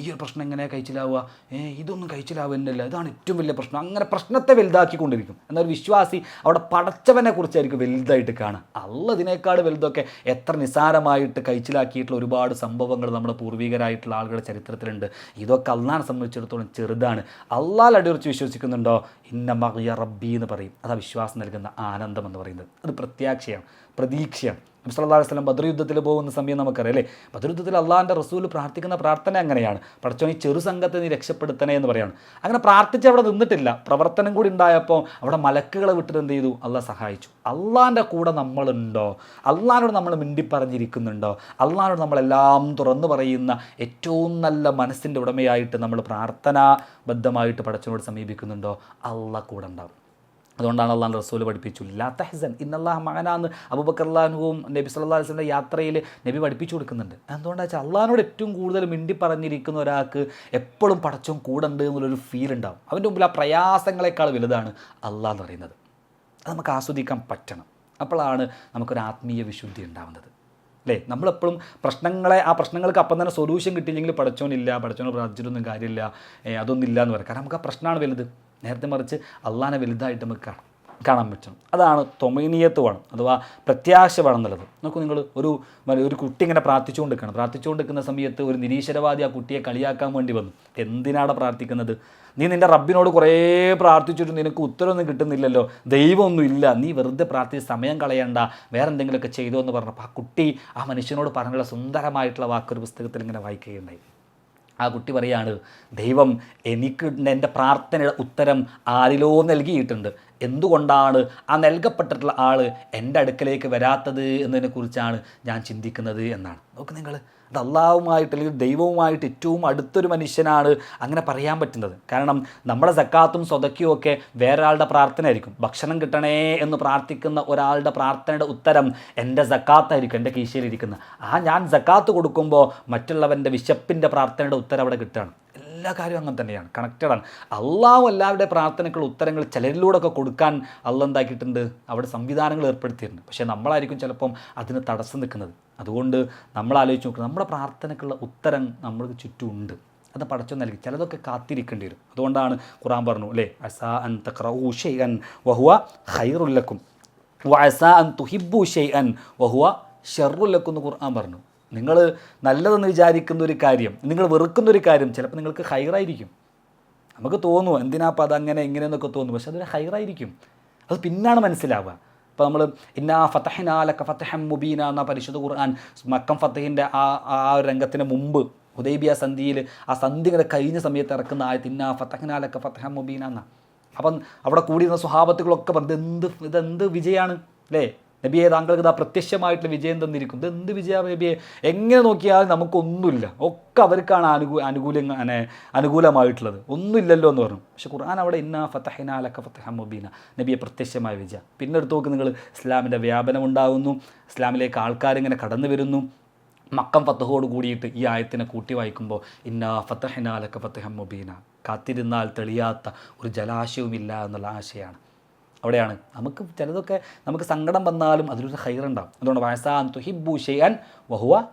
ഈ ഒരു പ്രശ്നം എങ്ങനെ കഴിച്ചിലാവുക? ഏ ഇതൊന്നും കഴിച്ചിലാവുന്നില്ല ഇതാണ് ഏറ്റവും വലിയ പ്രശ്നം. അങ്ങനെ പ്രശ്നത്തെ വലുതാക്കിക്കൊണ്ടിരിക്കും. എന്നാൽ ഒരു വിശ്വാസി അവിടെ പടച്ചവനെ കുറിച്ചായിരിക്കും വലുതായിട്ട് കാണുക അള്ളതിനേക്കാൾ വലുതൊക്കെ എത്ര നിസാരമായിട്ട് കഴിച്ചിലാക്കിയിട്ടുള്ള ഒരുപാട് സംഭവങ്ങൾ നമ്മുടെ പൂർവികരായിട്ടുള്ള ആളുകളുടെ ചരിത്രത്തിലുണ്ട്. ഇതൊക്കെ അള്ളാഹിനെ സംബന്ധിച്ചിടത്തോളം ചെറുതാണ്. അള്ളാഹ് അടിയുറച്ച് വിശ്വസിക്കുന്നുണ്ടോ? ഇന്ന മഹിയ റബ്ബി എന്ന് പറയും. അതാ വിശ്വാസം നൽകുന്ന ആനന്ദം എന്ന് പറയുന്നത്. അത് പ്രത്യാക്ഷയാണ് പ്രതീക്ഷയാണ് നബി സല്ലല്ലാഹു അലൈഹി വസല്ലം ബദർ യുദ്ധത്തിൽ പോകുന്ന സമയം നമുക്കറിയാം അല്ലേ? ബദർ യുദ്ധത്തിൽ അള്ളാഹിന്റെ റസൂൽ പ്രാർത്ഥിക്കുന്ന പ്രാർത്ഥന അങ്ങനെയാണ്. പടച്ചോൻ ഈ ചെറു സംഘത്തെ നീ രക്ഷപ്പെടുത്തണേ എന്ന് പറയാണ്. അങ്ങനെ പ്രാർത്ഥിച്ച് അവിടെ നിന്നിട്ടില്ല. പ്രവർത്തനം കൂടി ഉണ്ടായപ്പോൾ അവിടെ മലക്കുകളെ വിട്ടിട്ട് എന്ത് ചെയ്തു? അള്ളാഹ് സഹായിച്ചു. അള്ളാഹിന്റെ കൂടെ നമ്മളുണ്ടോ? അള്ളാഹിനോട് നമ്മൾ മിണ്ടിപ്പറഞ്ഞിരിക്കുന്നുണ്ടോ? അള്ളാഹിനോട് നമ്മളെല്ലാം തുറന്നു പറയുന്ന ഏറ്റവും നല്ല മനസ്സിന്റെ ഉടമയായിട്ട് നമ്മൾ പ്രാർത്ഥനാബദ്ധമായിട്ട് പടച്ചനോട് സമീപിക്കുന്നുണ്ടോ? അള്ളാഹ് കൂടെ ഉണ്ടാവും. അതുകൊണ്ടാണ് അള്ളാഹ് റസൂൽ പഠിപ്പിച്ചു. ലാ തഹസൻ ഇന്നല്ലാഹ് മകനാന്ന് അബുബക്കർലാനുവും നബി സല്ലാ അലിസ്ലിന്റെ യാത്രയിൽ നബി പഠിപ്പിച്ചു കൊടുക്കുന്നുണ്ട്. എന്തുകൊണ്ടാണെന്ന് വെച്ചാൽ അള്ളാഹിനോട് ഏറ്റവും കൂടുതൽ മിണ്ടി പറഞ്ഞിരിക്കുന്ന ഒരാൾക്ക് എപ്പോഴും പടച്ചോൻ കൂടെ ഉണ്ട് എന്നുള്ളൊരു ഫീൽ ഉണ്ടാവും. അവന്റെ മുമ്പിൽ ആ പ്രയാസങ്ങളെക്കാൾ വലുതാണ് അള്ളാഹ് എന്ന് പറയുന്നത്. അത് നമുക്ക് ആസ്വദിക്കാൻ പറ്റണം. അപ്പോഴാണ് നമുക്കൊരു ആത്മീയ വിശുദ്ധി ഉണ്ടാവുന്നത്. അല്ലേ? നമ്മളെപ്പോഴും പ്രശ്നങ്ങളെ ആ പ്രശ്നങ്ങൾക്ക് അപ്പം തന്നെ സൊല്യൂഷൻ കിട്ടിയില്ലെങ്കിൽ പഠിച്ചോനില്ല പടച്ചോനെ പ്രാർത്ഥിച്ചിട്ടൊന്നും കാര്യമില്ല അതൊന്നും ഇല്ല എന്ന് പറയാം. കാരണം നമുക്ക് ആ പ്രശ്നമാണ് വലുത്. നേരത്തെ മറിച്ച് അള്ളാനെ വലുതായിട്ട് നമുക്ക് കാണാം കാണാൻ പറ്റണം അതാണ് തൊമൈനീയത്ത് വേണം അഥവാ പ്രത്യാശ വേണം എന്നുള്ളത്. നോക്കൂ നിങ്ങൾ ഒരു ഒരു കുട്ടി ഇങ്ങനെ പ്രാർത്ഥിച്ചുകൊണ്ട് നിൽക്കണം പ്രാർത്ഥിച്ചുകൊണ്ട് നിൽക്കുന്ന സമയത്ത് ഒരു നിരീശ്വരവാദി ആ കുട്ടിയെ കളിയാക്കാൻ വേണ്ടി വന്നു. എന്തിനാണ് പ്രാർത്ഥിക്കുന്നത്? നീ നിന്റെ റബ്ബിനോട് കുറേ പ്രാർത്ഥിച്ചിട്ട് നിനക്ക് ഉത്തരവൊന്നും കിട്ടുന്നില്ലല്ലോ. ദൈവമൊന്നും ഇല്ല. നീ വെറുതെ പ്രാർത്ഥിച്ച് സമയം കളയണ്ട. വേറെ എന്തെങ്കിലുമൊക്കെ ചെയ്തോ എന്ന് പറഞ്ഞപ്പോൾ ആ കുട്ടി ആ മനുഷ്യനോട് പറഞ്ഞുള്ള സുന്ദരമായിട്ടുള്ള വാക്കൊരു പുസ്തകത്തിൽ ഇങ്ങനെ വായിക്കുകയുണ്ടായി. ആ കുട്ടി പറയാണ് ദൈവം എനിക്ക് എന്റെ പ്രാർത്ഥനയുടെ ഉത്തരം ആരിലോ നൽകിയിട്ടുണ്ട്. എന്തുകൊണ്ടാണ് ആ നൽകപ്പെട്ടിട്ടുള്ള ആൾ എന്റെ അടുക്കലേക്ക് വരാത്തത് എന്നതിനെക്കുറിച്ചാണ് ഞാൻ ചിന്തിക്കുന്നത് എന്നാണ്. നോക്ക് നിങ്ങൾ അത് അള്ളാഹുമായിട്ട് അല്ലെങ്കിൽ ദൈവവുമായിട്ട് ഏറ്റവും അടുത്തൊരു മനുഷ്യനാണ് അങ്ങനെ പറയാൻ പറ്റുന്നത്. കാരണം നമ്മുടെ സക്കാത്തും സ്വതക്കും ഒക്കെ വേറെ ആളുടെ പ്രാർത്ഥന ആയിരിക്കും. ഭക്ഷണം കിട്ടണേ എന്ന് പ്രാർത്ഥിക്കുന്ന ഒരാളുടെ പ്രാർത്ഥനയുടെ ഉത്തരം എന്റെ സക്കാത്തായിരിക്കും എന്റെ കീശയിലിരിക്കുന്ന ആ ഞാൻ സക്കാത്ത് കൊടുക്കുമ്പോൾ മറ്റുള്ളവന്റെ വിശപ്പിന്റെ പ്രാർത്ഥനയുടെ ഉത്തരം അവിടെ കിട്ടുകയാണ്. എല്ലാ കാര്യവും അങ്ങനെ തന്നെയാണ്. കണക്റ്റഡാണ് അള്ളാഹു എല്ലാവരുടെ പ്രാർത്ഥനയ്ക്കുള്ള ഉത്തരങ്ങൾ ചിലരിലൂടെ ഒക്കെ കൊടുക്കാൻ അള്ള എന്താക്കിയിട്ടുണ്ട്? അവിടെ സംവിധാനങ്ങൾ ഏർപ്പെടുത്തിയിട്ടുണ്ട്. പക്ഷേ നമ്മളായിരിക്കും ചിലപ്പം അതിന് തടസ്സം നിൽക്കുന്നത്. അതുകൊണ്ട് നമ്മൾ ആലോചിച്ച് നോക്കുക നമ്മുടെ പ്രാർത്ഥനയ്ക്കുള്ള ഉത്തരം നമ്മൾക്ക് ചുറ്റുമുണ്ട്. അത് പടച്ചു നൽകി. ചിലതൊക്കെ കാത്തിരിക്കേണ്ടി വരും. അതുകൊണ്ടാണ് ഖുറാൻ പറഞ്ഞു അല്ലേ? അസാ അൻ ഷൈഅൻ വഹുവ ഖൈറുല്ലക്കും വഅസാ അൻ തുഹിബ്ബു ഷൈഅൻ വഹുവ ഷെറുല്ലക്കും എന്ന് ഖുർആൻ പറഞ്ഞു. നിങ്ങൾ നല്ലതെന്ന് വിചാരിക്കുന്ന ഒരു കാര്യം നിങ്ങൾ വെറുക്കുന്ന ഒരു കാര്യം ചിലപ്പോൾ നിങ്ങൾക്ക് ഹൈറായിരിക്കും. നമുക്ക് തോന്നും എന്തിനാ അപ്പം അതങ്ങനെ ഇങ്ങനെയെന്നൊക്കെ തോന്നും പക്ഷെ അതൊരു ഹൈറായിരിക്കും. അത് പിന്നാണ് മനസ്സിലാവുക. അപ്പോൾ നമ്മൾ ഇന്നാ ഫത്തഹിനാലക്ക ഫത്തഹം മുബീന എന്ന പരിശുദ്ധ ഖുർആൻ മക്കം ഫത്തഹിന്റെ ആ ആ ഒരു രംഗത്തിന് മുമ്പ് ഹുദൈബിയ സന്ധിയിൽ ആ സന്ധി ഇങ്ങനെ കഴിഞ്ഞ സമയത്ത് ഇറക്കുന്ന ആയത് ഇന്നാ ഫത്തഹിനാലക്ക ഫത്തഹം മുബീന എന്ന അപ്പം അവിടെ കൂടിയിരുന്ന സ്വഭാവത്തുകളൊക്കെ പറഞ്ഞു ഇതെന്ത് ഇതെന്ത് വിജയമാണ്? അല്ലേ? നബിയെ താങ്കൾക്ക് ഇതാ പ്രത്യക്ഷമായിട്ടുള്ള വിജയം തന്നിരിക്കും. ഇത് എന്ത് വിജയമാണ് നബിയെ? എങ്ങനെ നോക്കിയാലും നമുക്കൊന്നുമില്ല. ഒക്കെ അവർക്കാണ് അനുകൂ അനുകൂല അനുകൂലമായിട്ടുള്ളത്. ഒന്നുമില്ലല്ലോ എന്ന് പറഞ്ഞു. പക്ഷെ ഖുർആൻ അവിടെ ഇന്ന ഫത്തഹിന അലക്ക ഫത്തഹ മുബീന നബിയെ പ്രത്യക്ഷമായ വിജയം പിന്നെ എടുത്ത് നോക്ക് നിങ്ങൾ ഇസ്ലാമിന്റെ വ്യാപനം ഉണ്ടാകുന്നു ഇസ്ലാമിലേക്ക് ആൾക്കാരിങ്ങനെ കടന്നു വരുന്നു. മക്കം ഫത്തഹോട് കൂടിയിട്ട് ഈ ആയത്തിനെ കൂട്ടി വായിക്കുമ്പോൾ ഇന്ന ഫത്തഹിന അലക്ക ഫത്തഹ മുബീന കാത്തിരുന്നാൽ തെളിയാത്ത ഒരു ജലാശയവുമില്ല എന്നുള്ള ആശയമാണ് അവിടെയാണ്. നമുക്ക് ചിലതൊക്കെ നമുക്ക് സങ്കടം വന്നാലും അതിലൊരു ഹൈറുണ്ടാവും. അതുകൊണ്ട് വയസാൻ തുഹിബു ഷെയ്യാൻ വഹുവ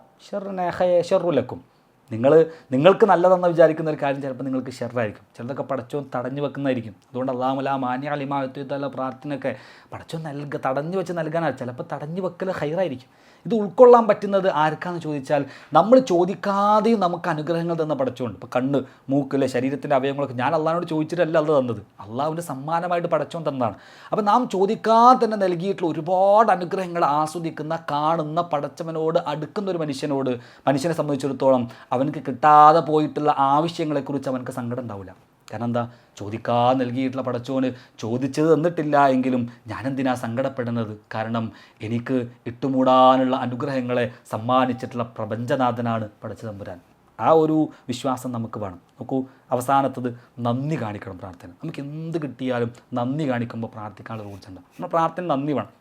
ഷെറുലക്കും നിങ്ങൾ നിങ്ങൾക്ക് നല്ലതെന്ന് വിചാരിക്കുന്ന ഒരു കാര്യം ചിലപ്പോൾ നിങ്ങൾക്ക് ഷെറായിരിക്കും ചിലതൊക്കെ പടച്ചോ തടഞ്ഞു വെക്കുന്നതായിരിക്കും. അതുകൊണ്ട് അള്ളാമല മാന്യ അലിമാത്തുള്ള പ്രാർത്ഥനയൊക്കെ പടച്ചോ നൽക തടഞ്ഞു വെച്ച് നൽകാനാണ്. ചിലപ്പോൾ തടഞ്ഞു വെക്കൽ ഹൈറായിരിക്കും. ഇത് ഉൾക്കൊള്ളാൻ പറ്റുന്നത് ആർക്കാന്ന് ചോദിച്ചാൽ നമ്മൾ ചോദിക്കാതെയും നമുക്ക് അനുഗ്രഹങ്ങൾ തന്ന പടച്ചുകൊണ്ട് ഇപ്പോൾ കണ്ണ് മൂക്കിലെ ശരീരത്തിന്റെ അവയവങ്ങളൊക്കെ ഞാൻ അള്ളാഹിനോട് ചോദിച്ചിട്ടല്ല അത് തന്നത്. അള്ളാഹുവിന്റെ സമ്മാനമായിട്ട് പടച്ചോൻ തന്നതാണ്. അപ്പോൾ നാം ചോദിക്കാതെ തന്നെ നൽകിയിട്ടുള്ള ഒരുപാട് അനുഗ്രഹങ്ങൾ ആസ്വദിക്കുന്ന കാണുന്ന പടച്ചവനോട് അടുക്കുന്ന ഒരു മനുഷ്യനോട് മനുഷ്യനെ സംബന്ധിച്ചിടത്തോളം അവനക്ക് കിട്ടാതെ പോയിട്ടുള്ള ആവശ്യങ്ങളെക്കുറിച്ച് അവനക്ക് സങ്കടം ഉണ്ടാവില്ല. കാരണം എന്താ ചോദിക്കാൻ നൽകിയിട്ടുള്ള പടച്ചോന് ചോദിച്ചത് തന്നിട്ടില്ല എങ്കിലും ഞാനെന്തിനാ സങ്കടപ്പെടുന്നത്? കാരണം എനിക്ക് ഇട്ടുമൂടാനുള്ള അനുഗ്രഹങ്ങളെ സമ്മാനിച്ചിട്ടുള്ള പ്രപഞ്ചനാഥനാണ് പടച്ച തമ്പുരാൻ. ആ ഒരു വിശ്വാസം നമുക്ക് വേണം. നോക്കൂ അവസാനത്തത് നന്ദി കാണിക്കണം പ്രാർത്ഥന. നമുക്ക് എന്ത് കിട്ടിയാലും നന്ദി കാണിക്കുമ്പോൾ പ്രാർത്ഥിക്കാനുള്ള ഊർജമുണ്ട് നമ്മൾ പ്രാർത്ഥന നന്ദി വേണം.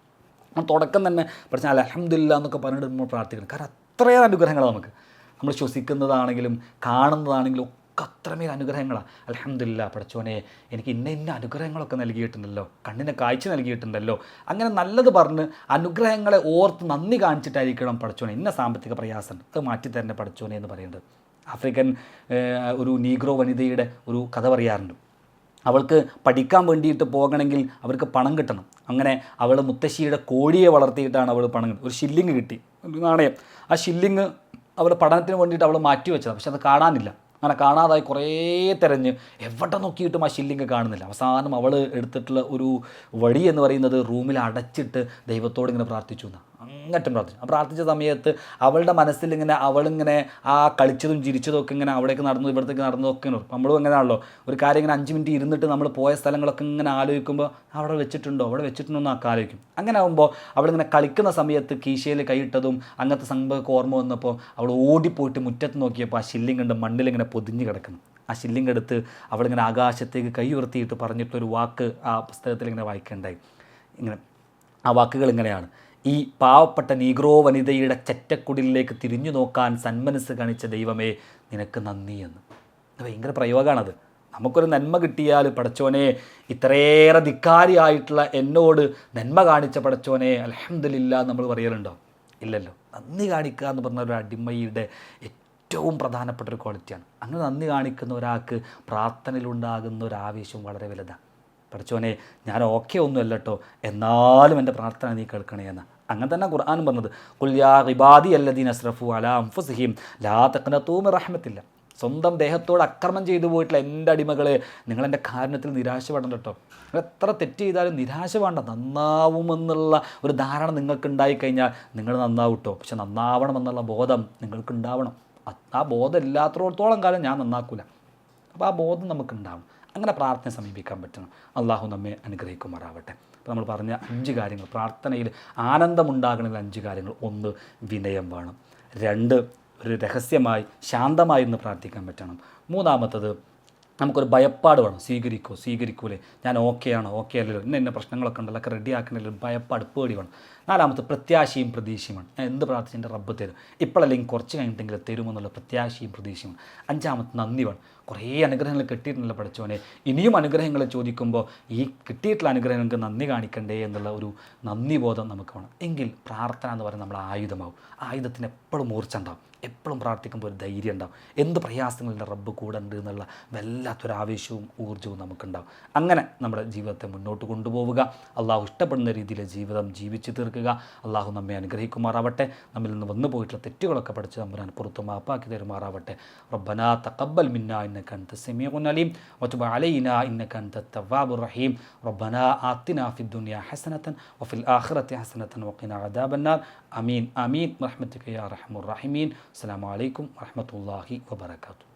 നമ്മൾ തുടക്കം തന്നെ പഠിച്ചാൽ അലഹമില്ല എന്നൊക്കെ പറഞ്ഞിട്ട് നമ്മൾ പ്രാർത്ഥിക്കണം. കാരണം അത്രയേറെ അനുഗ്രഹങ്ങളാണ് നമുക്ക്. നമ്മൾ ശ്വസിക്കുന്നതാണെങ്കിലും കാണുന്നതാണെങ്കിലും അത്രമേൽ അനുഗ്രഹങ്ങളാണ് അലഹമില്ല പഠിച്ചോനെ എനിക്ക് ഇന്ന ഇന്ന അനുഗ്രഹങ്ങളൊക്കെ നൽകിയിട്ടുണ്ടല്ലോ. കണ്ണിനെ കാഴ്ച നൽകിയിട്ടുണ്ടല്ലോ. അങ്ങനെ നല്ലത് പറഞ്ഞ് അനുഗ്രഹങ്ങളെ ഓർത്ത് നന്ദി കാണിച്ചിട്ടായിരിക്കണം പഠിച്ചോനെ ഇന്ന സാമ്പത്തിക പ്രയാസം. അത് മാറ്റിത്തരേണ്ട പഠിച്ചോനെ എന്ന് പറയുന്നത്. ആഫ്രിക്കൻ ഒരു നീഗ്രോ വനിതയുടെ ഒരു കഥ പറയാറുണ്ട്. അവൾക്ക് പഠിക്കാൻ വേണ്ടിയിട്ട് പോകണമെങ്കിൽ അവർക്ക് പണം കിട്ടണം. അങ്ങനെ അവൾ മുത്തശ്ശിയുടെ കോഴിയെ വളർത്തിയിട്ടാണ് അവൾ പണം ഒരു ഷില്ലിങ് കിട്ടി. ഒരു നാണയം. ആ ഷില്ലിങ് അവൾ പഠനത്തിന് വേണ്ടിയിട്ട് അവൾ മാറ്റി വെച്ചത് പക്ഷെ അത് കാണാനില്ല. അങ്ങനെ കാണാതായി കുറേ തിരഞ്ഞ്. എവിടെ നോക്കിയിട്ടും ആ ഷില്ലിങ് കാണുന്നില്ല. അവസാനം അവൾ എടുത്തിട്ടുള്ള ഒരു വഴി എന്ന് പറയുന്നത് റൂമിൽ അടച്ചിട്ട് ദൈവത്തോട് ഇങ്ങനെ പ്രാർത്ഥിച്ചു എന്നാണ് അങ്ങറ്റം പ്രാർത്ഥിച്ചു. പ്രാർത്ഥിച്ച സമയത്ത് അവളുടെ മനസ്സിൽ ഇങ്ങനെ അവളിങ്ങനെ ആ കളിച്ചതും ചിരിച്ചതും ഒക്കെ ഇങ്ങനെ അവിടേക്ക് നടന്നു ഇവിടത്തേക്ക് നടന്നു ഒക്കെ നമ്മളും എങ്ങനെയാണല്ലോ ഒരു കാര്യം ഇങ്ങനെ അഞ്ച് മിനിറ്റ് ഇരുന്നിട്ട് നമ്മൾ പോയ സ്ഥലങ്ങളൊക്കെ ഇങ്ങനെ ആലോചിക്കുമ്പോൾ അവിടെ വെച്ചിട്ടുണ്ടോ? അവിടെ വെച്ചിട്ടുണ്ടോ എന്നൊക്കെ ആലോചിക്കും. അങ്ങനെ ആകുമ്പോൾ അവളിങ്ങനെ കളിക്കുന്ന സമയത്ത് കീശയിൽ കൈയിട്ടതും അങ്ങനത്തെ സംഭവമൊക്കെ ഓർമ്മ വന്നപ്പോൾ അവൾ ഓടിപ്പോയിട്ട് മുറ്റത്ത് നോക്കിയപ്പോൾ ആ ശില്ലിംഗ് ഉണ്ട് മണ്ണിലിങ്ങനെ പൊതിഞ്ഞ് കിടക്കുന്നു. ആ ശില്ലിംഗ് എടുത്ത് അവളിങ്ങനെ ആകാശത്തേക്ക് കൈ ഉയർത്തിയിട്ട് പറഞ്ഞിട്ടൊരു വാക്ക് ആ പുസ്തകത്തിൽ ഇങ്ങനെ വായിക്കേണ്ടായി. ഇങ്ങനെ ആ വാക്കുകൾ ഇങ്ങനെയാണ്. ഈ പാവപ്പെട്ട നീഗ്രോ വനിതയുടെ ചെറ്റക്കുടിലേക്ക് തിരിഞ്ഞു നോക്കാൻ സന്മനസ് കാണിച്ച ദൈവമേ നിനക്ക് നന്ദി എന്ന്. ഭയങ്കര പ്രയോഗമാണത് നമുക്കൊരു നന്മ കിട്ടിയാൽ പടച്ചോനെ ഇത്രയേറെ ധിക്കാരിയായിട്ടുള്ള എന്നോട് നന്മ കാണിച്ച പടച്ചോനെ അലഹമില്ല നമ്മൾ പറയലുണ്ടോ? ഇല്ലല്ലോ. നന്ദി കാണിക്കുക എന്ന് പറഞ്ഞ ഒരു അടിമയുടെ ഏറ്റവും പ്രധാനപ്പെട്ട ഒരു ക്വാളിറ്റിയാണ് അങ്ങനെ നന്ദി കാണിക്കുന്ന ഒരാൾക്ക് പ്രാർത്ഥനയിലുണ്ടാകുന്ന ഒരു ആവേശം വളരെ വലുതാണ്. പഠിച്ചോനെ ഞാൻ ഓക്കെ ഒന്നുമല്ല കേട്ടോ എന്നാലും എന്റെ പ്രാർത്ഥന നീ കേൾക്കണേ എന്ന്. അങ്ങനെ തന്നെ ഖുർആാനും പറഞ്ഞത് കുല്യാ റിബാദി അല്ലദീൻ അസ്രഫു അലാ അംഫുസിഹിം ലാ തഖ്നതൂമി റഹ്മത്തില്ല. സ്വന്തം ദേഹത്തോട് അക്രമം ചെയ്തു പോയിട്ടുള്ള എന്റെ അടിമകളെ നിങ്ങളെന്റെ കാരണത്തിൽ നിരാശ വേണം കേട്ടോ എത്ര തെറ്റ് ചെയ്താലും നിരാശ വേണ്ട നന്നാവുമെന്നുള്ള ഒരു ധാരണ നിങ്ങൾക്ക് ഉണ്ടായിക്കഴിഞ്ഞാൽ നിങ്ങൾ നന്നാവും കേട്ടോ പക്ഷെ നന്നാവണമെന്നുള്ള ബോധം നിങ്ങൾക്കുണ്ടാവണം. ആ ബോധം ഇല്ലാത്തടത്തോളം കാലം ഞാൻ നന്നാക്കൂല. അപ്പോൾ ആ ബോധം നമുക്ക് ഉണ്ടാവണം അങ്ങനെ പ്രാർത്ഥന സമീപിക്കാൻ പറ്റണം. അള്ളാഹു നമ്മെ അനുഗ്രഹിക്കുമാറാവട്ടെ. അപ്പോൾ നമ്മൾ പറഞ്ഞ അഞ്ച് കാര്യങ്ങൾ പ്രാർത്ഥനയിൽ ആനന്ദമുണ്ടാകണമെങ്കിൽ അഞ്ച് കാര്യങ്ങൾ. ഒന്ന് വിനയം വേണം. രണ്ട് ഒരു രഹസ്യമായി ശാന്തമായി ഇന്ന് പ്രാർത്ഥിക്കാൻ പറ്റണം. മൂന്നാമത്തത് നമുക്കൊരു ഭയപ്പാട് വേണം. സ്വീകരിക്കൂ സ്വീകരിക്കൂലേ. ഞാൻ ഓക്കെ ആണോ? ഓക്കെ അല്ലല്ലോ. ഇന്ന ഇന്ന പ്രശ്നങ്ങളൊക്കെ ഉണ്ടല്ലോ. ഒക്കെ റെഡി ആക്കണല്ലോ ഭയപ്പാട് പേടി വേണം. നാലാമത്തെ പ്രത്യാശയും പ്രതീക്ഷയുമാണ്. ഞാൻ എന്ത് പ്രാർത്ഥിച്ചെന്റെ റബ്ബ് തരും? ഇപ്പോഴല്ലെങ്കിൽ കുറച്ച് കഴിഞ്ഞിട്ടെങ്കിലും തരുമെന്നുള്ള പ്രത്യാശയും പ്രതീക്ഷയുമാണ്. അഞ്ചാമത്തെ നന്ദി വേണം കുറേ അനുഗ്രഹങ്ങൾ കിട്ടിയിട്ടുണ്ടല്ലോ പഠിച്ചവനെ. ഇനിയും അനുഗ്രഹങ്ങൾ ചോദിക്കുമ്പോൾ ഈ കിട്ടിയിട്ടുള്ള അനുഗ്രഹങ്ങൾക്ക് നന്ദി കാണിക്കണ്ടേ എന്നുള്ള ഒരു നന്ദി ബോധം നമുക്ക് വേണം. എങ്കിൽ പ്രാർത്ഥന എന്ന് പറയുന്നത് നമ്മുടെ ആയുധമാവും. ആയുധത്തിന് എപ്പോഴും മൂർച്ച ഉണ്ടാവും. എപ്പോഴും പ്രാർത്ഥിക്കുമ്പോൾ ഒരു ധൈര്യം ഉണ്ടാവും. എന്ത് പ്രയാസങ്ങളുടെ റബ്ബ് കൂടെ ഉണ്ട് എന്നുള്ള വല്ലാത്തൊരു ആവേശവും ഊർജവും നമുക്കുണ്ടാവും. അങ്ങനെ നമ്മുടെ ജീവിതത്തെ മുന്നോട്ട് കൊണ്ടുപോവുക. അള്ളാഹു ഇഷ്ടപ്പെടുന്ന രീതിയിൽ ജീവിതം ജീവിച്ചു തീർക്കുക. അള്ളാഹു നമ്മെ അനുഗ്രഹിക്കുമാറാവട്ടെ. നമ്മിൽ നിന്ന് വന്നു പോയിട്ടുള്ള തെറ്റുകളൊക്കെ പഠിച്ച് തമ്പുരാൻ പുറത്ത് മാപ്പാക്കി തരുമാറാവട്ടെ. റബ്ബനാ തക്കബൽ മിന്ന ഇന്ന അൻത സമീഉൻ അലീം. വതുബ് അലൈന ഇന്ന അൻത തവാബു റഹീം. റബ്ബന ആത്തിന ഫിദ് ദുനിയ ഹസനതൻ വഫിൽ ആഖിറതി ഹസനത്തൻ വഖിന അദാബന്നാർ. അമീൻ അമീൻ. റഹ്മത്തുക യാ അർഹമുർ റഹീമീൻ. അസ്സലാമു അലൈക്കും വറഹ്മത്തുള്ളാഹി വബറകാതുഹു.